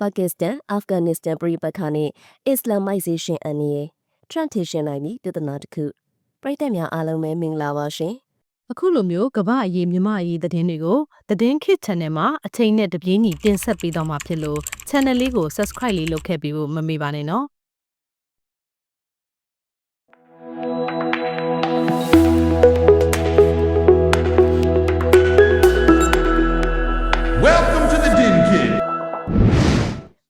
ပါကစ္စတန်အာဖဂန်နစ္စတန်ပြည်ပခါနဲ့အစ္စလာမိုက်ဇေးရှင်းအန်ရဲ့ transition နိုင်ပြီးတည်တနာတစ်ခုပြည်သက်များအားလုံးပဲမင်္ဂလာပါရှင်အခုလိုမျိုးကမ္ဘာအရေးမြမအရေးသတင်းတွေကိုသတင်းခစ် channel မှာအချိန်နဲ့တပြေးညီတင်ဆက်ပေးတော့မှာဖြစ်လို့ channel လေးကို subscribe လေးလုပ်ခဲ့ပြီးဖို့မမေ့ပါနဲ့နော်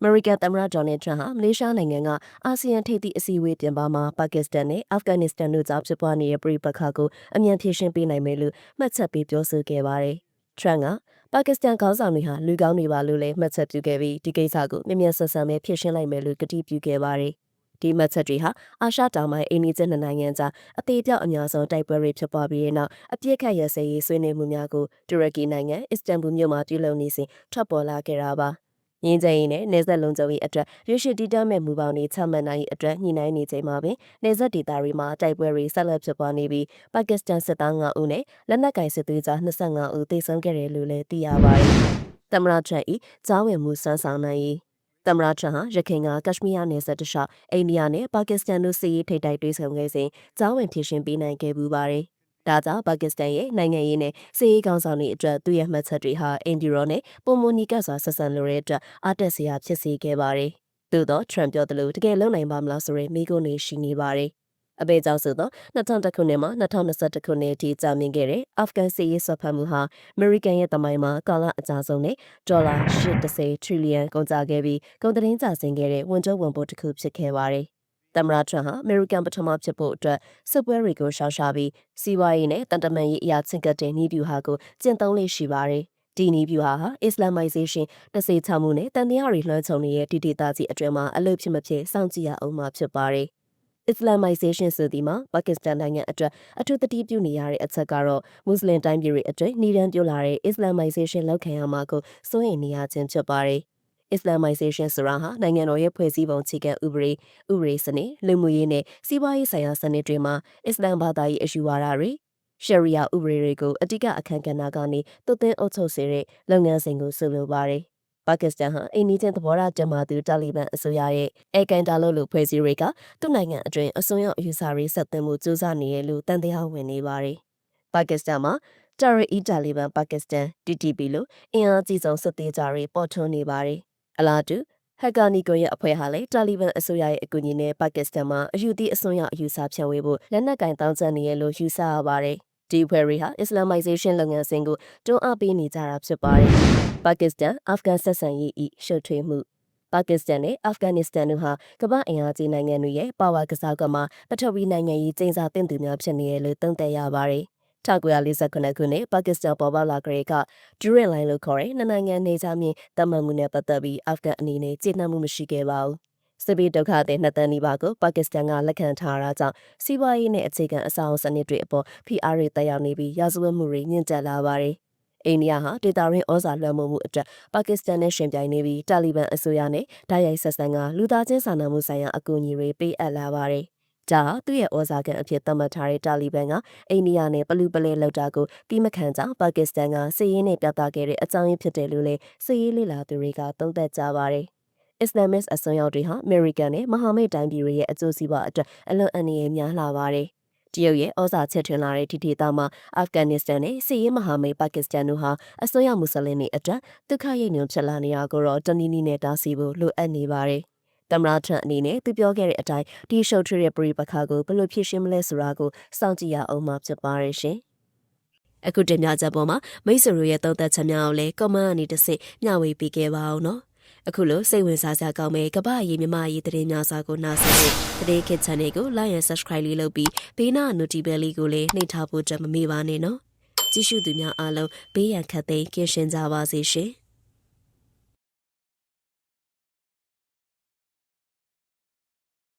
American သမ္မတ Donald Trump ဟာမလေးရှားနိုင်ငံကအာဆီယံထိပ်သီးအစည်းအဝေးပြင်ပမှာပါကစ္စတန်နဲ့အာဖဂန်နစ္စတန်တို့ကြားဖြစ်ပွားနေတဲ့ပြည်ပခါကိုအမြန်ဖြေရှင်းပေးနိုင်မယ်လို့မှတ်ချက်ပေးပြောဆိုခဲ့ပါတယ်။ Trump ကပါကစ္စတန်ခေါင်းဆောင်တွေဟာလူကောင်းတွေပါလို့လည်းမှတ်ချက်ပြုခဲ့ပြီးဒီကိစ္စကိုမြန်မြန်ဆန်ဆန်ပဲဖြေရှင်းလိုက်မယ်လို့ကတိပြုခဲ့ပါတယ်။ဒီမှတ်ချက်တွေဟာအာရှတောင်ပိုင်းအိန္ဒိယနှစ်နိုင်ငံကြားအသေးပြောက်အများဆုံးတိုက်ပွဲတွေဖြစ်ပွားပြီးတဲ့နောက်အပြစ်ခတ်ရစဲရေးဆွေးနွေးမှုများကိုတူရကီနိုင်ငံအစ္စတန်ဘူမြို့မှာပြုလုပ်နေစဉ်ထွက်ပေါ်လာခဲ့တာပါ။ ငင်းကြရင်နဲ့နေဆက်လုံးကြုံရေးအတွက်ရွှေရှိတီတမ်းမဲ့မူပေါင်းတွေချမှတ်နိုင်ရေးအတွက်ညှိနှိုင်းနေချိန်မှာပင်နေဆက်ဒေသတွေမှာတိုက်ပွဲတွေဆက်လက်ဖြစ်ပွားနေပြီးပါကစ္စတန်စစ်သား9ဦးနဲ့လက်နက်ကင်စစ်သွေးသား25ဦးသေဆုံးခဲ့တယ်လို့လည်းသိရပါတယ်။သမ္မတထရန့်၏ကြားဝင်မှုစမ်းဆောင်နိုင်ရေးသမ္မတထရန့်ဟာရခိုင်ကကက်ရှမီးယားနယ်စပ်တလျှောက်အိန္ဒိယနဲ့ပါကစ္စတန်တို့စစ်ရေးထိပ်တိုက်တွေ့ဆုံခဲ့စဉ်ကြားဝင်ဖြည့်ရှင်ပေးနိုင်ခဲ့ပူပါတယ်။ ဒါကြောင့်ပါကစ္စတန်ရဲ့နိုင်ငံရေးနဲ့စစ်ရေးကောင်ဆောင်တွေအတွက်သူ့ရဲ့မှတ်ချက်တွေဟာအင်ဒီရောနဲ့ပုံမနီကတ်စွာဆက်ဆံလိုတဲ့အတွက်အားတက်စရာဖြစ်စေခဲ့ပါတယ်။သို့တော့ထရန့်ပြောသလိုတကယ်လုံနိုင်ပါမလားဆိုရင်မိကုန်းနေရှိနေပါတယ်။အပေကြောင့်ဆိုတော့2000ခုနှစ်မှ2021ခုနှစ်အထိကြာမြင့်ခဲ့တဲ့အာဖဂန်စစ်ရေးဆွတ်ဖက်မှုဟာအမေရိကန်ရဲ့တမိုင်းမှာကာလအကြာဆုံးနဲ့ဒေါ်လာ80ထရီလီယံကုန်ကျခဲ့ပြီးကုန်သတင်းကျဆင်းခဲ့တဲ့ဝန်ကျုပ်ဝန်ပို့တစ်ခုဖြစ်ခဲ့ပါတယ်။ သမ္မတထရန့်ဟာအမေရိကန်ပထမဖြစ်ဖို့အတွက်စစ်ပွဲတွေကိုရှောင်ရှားပြီးစီးပွားရေးနဲ့တန်တမန်ရေးအရာချင့်ကပ်တဲ့နည်းဗျူဟာကိုကျင့်သုံးလေးရှိပါတယ်။ဒီနည်းဗျူဟာဟာအစ္စလာမိုက်ဇေးရှင်းတစေချမှုနဲ့တန်တရားတွေလွှမ်းခြုံနေတဲ့ဒီဒေသကြီးအတွင်းမှာအလို့ဖြစ်မဖြစ်စောင့်ကြည့်ရအောင်မှာဖြစ်ပါတယ်။ Islamization ဆိုဒီမှာပါကစ္စတန်နိုင်ငံအတွက်အထူးသတိပြုနေရတဲ့အချက်ကတော့မွတ်စလင်တိုင်းပြည်တွေအတွက်နှီးရန်ပြလာတဲ့ Islamization လောက်ခံရမှာကိုစိုးရိမ်နေရခြင်းဖြစ်ပါတယ်။ Islamization ဆိုတာဟာနိုင်ငံတော်ရဲ့ဖွဲ့စည်းပုံအခြေခံဥပဒေဥပဒေစနစ်လူမှုရေးနဲ့စီးပွားရေးဆိုင်ရာစနစ်တွေမှာအစ္စလာမ်ဘာသာရေးအယူဝါဒတွေရှရီယာဥပဒေတွေကိုအတိကအခမ်းကဏ္ဍကနေသွတ်သွင်းအုပ်ချုပ်စေတဲ့လုပ်ငန်းစဉ်ကိုဆိုလိုပါတယ်။ပါကစ္စတန်ဟာအိန္ဒိယသဘောထားကြမှာသူတာလီဘန်အစိုးရရဲ့အဲကန်တာလို့လို့ဖွဲ့စည်းတွေကသူ့နိုင်ငံအတွင်းအစွန်းရောက်အယူဆတွေဆက်သွင်းမှုစူးစမ်းနေရလို့တန်တရားဝင်နေပါတယ်။ပါကစ္စတန်မှာတာရီအီတာလီဘန်ပါကစ္စတန် TTP လို့အင်အားကြီးဆုံးစစ်သေးကြတွေပေါ်ထွန်းနေပါတယ်။ အလားတူဟက်ကာနီကိုရဲ့အဖွဲ့ဟာလည်းတာလီဘန်အစိုးရရဲ့အကူအညီနဲ့ပါကစ္စတန်မှာအယူသီးအစွန်းရောက်အယူဆဖြန့်ဝေဖို့လက်နက်ကင်တောင်းကျပ်နေရလို့ယူဆရပါတယ်။ဒီဖွဲ့တွေဟာ Islamization လုပ်ငန်းစဉ်ကိုတွန်းအားပေးနေကြတာဖြစ်ပါတယ်။ပါကစ္စတန်အာဖဂန်ဆက်ဆံရေးဤရှုပ်ထွေးမှုပါကစ္စတန်နဲ့အာဖဂန်နစ္စတန်တို့ဟာကမ္ဘာအင်အားကြီးနိုင်ငံတွေရဲ့ပါဝါကစားကွက်မှာပထဝီနိုင်ငံရေးကျင်းစာတင်သူများဖြစ်နေရလို့သုံးသပ်ရပါတယ်။ 1948ခုနှစ်ပါကစ္စတန်ပေါ်ပေါက်လာကြတဲ့ကဒူရက်လိုင်းလို့ခေါ်တဲ့နှစ်နိုင်ငံနေကြမြင်တတ်မှတ်မှုနဲ့ပတ်သက်ပြီးအာဖဂန်အနေနဲ့ကျေနပ်မှုမရှိခဲ့ပါဘူး။စစ်ပေးဒုက္ခတဲ့နှစ်တန်းနီးပါးကိုပါကစ္စတန်ကလက်ခံထားတာကြောင့်စီးပွားရေးနဲ့အခြေခံအဆောက်အအုံစနစ်တွေအပေါ်ဖိအားတွေတက်ရောက်နေပြီးရာဇဝတ်မှုတွေညှင့်တက်လာပါတယ်။အိန္ဒိယဟာဒေတာရင်းဩဇာလွှမ်းမိုးမှုအတွက်ပါကစ္စတန်နဲ့ရှင်ပြိုင်နေပြီးတာလီဘန်အစိုးရနဲ့ဓာတ်ရိုက်ဆက်ဆံကလူသားချင်းစာနာမှုဆိုင်ရာအကူအညီတွေပေးအပ်လာပါတယ်။ ဒါဟာသူ့ရဲ့ဩဇာကန်အဖြစ်သတ်မှတ်ထားတဲ့တာလီဘန်ကအိန္ဒိယနဲ့ပလူပလဲလောက်တာကိုတိမခံကြောင်းပါကစ္စတန်ကစစ်ရေးနဲ့ပြသခဲ့တဲ့အကြောင်းရင်းဖြစ်တယ်လို့လည်းစစ်ရေးလေလာသူတွေကသုံးသပ်ကြပါတယ်။ Islamist အစွန်းရောက်တွေဟာ American နဲ့မဟာမိတ်တိုင်းပြည်တွေရဲ့အကျိုးစီးပွားအတွက်အလွန်အန္တရာယ်များလာပါတယ်။တရုတ်ရဲ့ဩဇာချက်ထွင်လာတဲ့ဒီဒေသမှာအာဖဂန်နစ္စတန်နဲ့စစ်ရေးမဟာမိတ်ပါကစ္စတန်တို့ဟာအစွန်းရောက်မွတ်စလင်တွေအတွက်ဒုက္ခရိတ်ညွန်ဖြစ်လာနေတာကိုတော့တနည်းနည်းနဲ့တားဆီးဖို့လိုအပ်နေပါတယ်။ သမ္မတထရန့်အနေနဲ့သူပြောခဲ့တဲ့အတိုင်းဒီရှုပ်ထွေးတဲ့ပြည်ပခါကိုဘယ်လိုဖြည့်ရှင်းမလဲဆိုတာကိုစောင့်ကြည့်ရအောင်မှာဖြစ်ပါရဲ့ရှင်။အခုတင်ပြချက်ပေါ်မှာမိတ်ဆွေတို့ရဲ့သုံးသပ်ချက်များကိုလည်း comment အနေနဲ့တစ်မျှဝေပေးခဲ့ပါအောင်နော်။အခုလိုစိတ်ဝင်စားစရာကောင်းမဲ့ကပ္ပအရေးမြမအရေးသတင်းများစွာကိုနားဆင်ဖို့တရေခစ် channel ကို like and subscribe လေးလုပ်ပြီးဘေးနာ notification လေးကိုလည်းနှိပ်ထားဖို့ကြမမေ့ပါနဲ့နော်။ကြည့်ရှုသူများအားလုံးဘေးရန်ခတ်သိမ်းကင်းရှင်းကြပါစေရှင်။